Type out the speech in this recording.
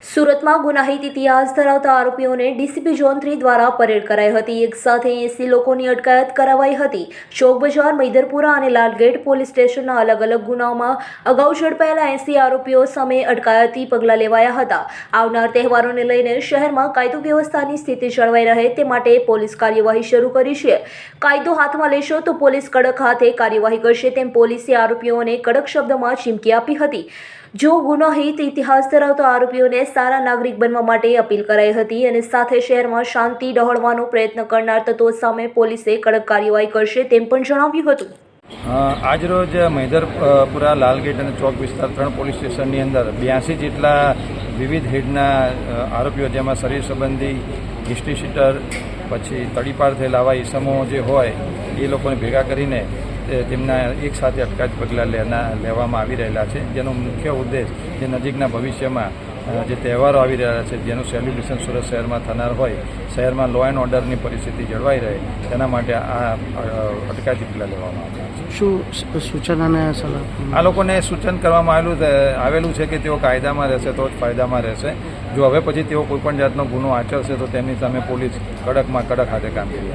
સુરતમાં ગુનાહિત ઇતિહાસ ધરાવતા આરોપીઓને ડીસીપી ઝોન થ્રી દ્વારા પરેડ કરાઈ હતી. એક સાથે એસી લોકોની અટકાયત કરાવાઈ હતી. ચોક બજાર મૈદરપુરા અને લાલગેટ પોલીસ સ્ટેશનના અલગ અલગ ગુનાઓમાં અગાઉ ઝડપાયેલા એસી આરોપીઓ સામે અટકાયતી પગલાં લેવાયા હતા. આવનાર તહેવારોને લઈને શહેરમાં કાયદો વ્યવસ્થાની સ્થિતિ જળવાઈ રહે તે માટે પોલીસ કાર્યવાહી શરૂ કરી છે. કાયદો હાથમાં લેશો તો પોલીસ કડક હાથે કાર્યવાહી કરશે તેમ પોલીસે આરોપીઓને કડક શબ્દમાં ચીમકી આપી હતી. જો ગુનાહિત ઇતિહાસ ધરાવતા આરોપીઓને સારા નાગરિક બનવા માટે અપીલ કરાઈ હતી અને સાથે શહેરમાં શાંતિ ડહોળવાનો પ્રયત્ન કરનાર તત્વો સામે પોલીસે કડક કાર્યવાહી કરશે તેમ પણ જણાવ્યું હતું. આજરોજ મૈદરપુરા લાલગેટ અને ચોક વિસ્તાર ત્રણ પોલીસ સ્ટેશનની અંદર બ્યાસી જેટલા વિવિધ હેડના આરોપીઓ જેમાં શરીર સંબંધી હિસ્ટ્રીશીટર પછી તડીપાર થયેલા આવા ઈસમો જે હોય, એ લોકોને ભેગા કરીને તેમના એકસાથે અટકાયત પગલાં લેના, લેવામાં આવી રહેલા છે. જેનો મુખ્ય ઉદ્દેશ જે નજીકના ભવિષ્યમાં જે તહેવારો આવી રહ્યા છે જેનું સેલિબ્રેશન સુરત શહેરમાં થનાર હોય શહેરમાં લો એન્ડ ઓર્ડરની પરિસ્થિતિ જળવાઈ રહે તેના માટે આ અટકાયતી પગલાં લેવામાં આવ્યા છે. શું સૂચન અને આ લોકોને સૂચન કરવામાં આવેલું આવેલું છે કે તેઓ કાયદામાં રહેશે તો જ ફાયદામાં રહેશે. જો હવે પછી તેઓ કોઈપણ જાતનો ગુનો આચરશે તો તેમની સામે પોલીસ કડકમાં કડક હાથે કામગીરી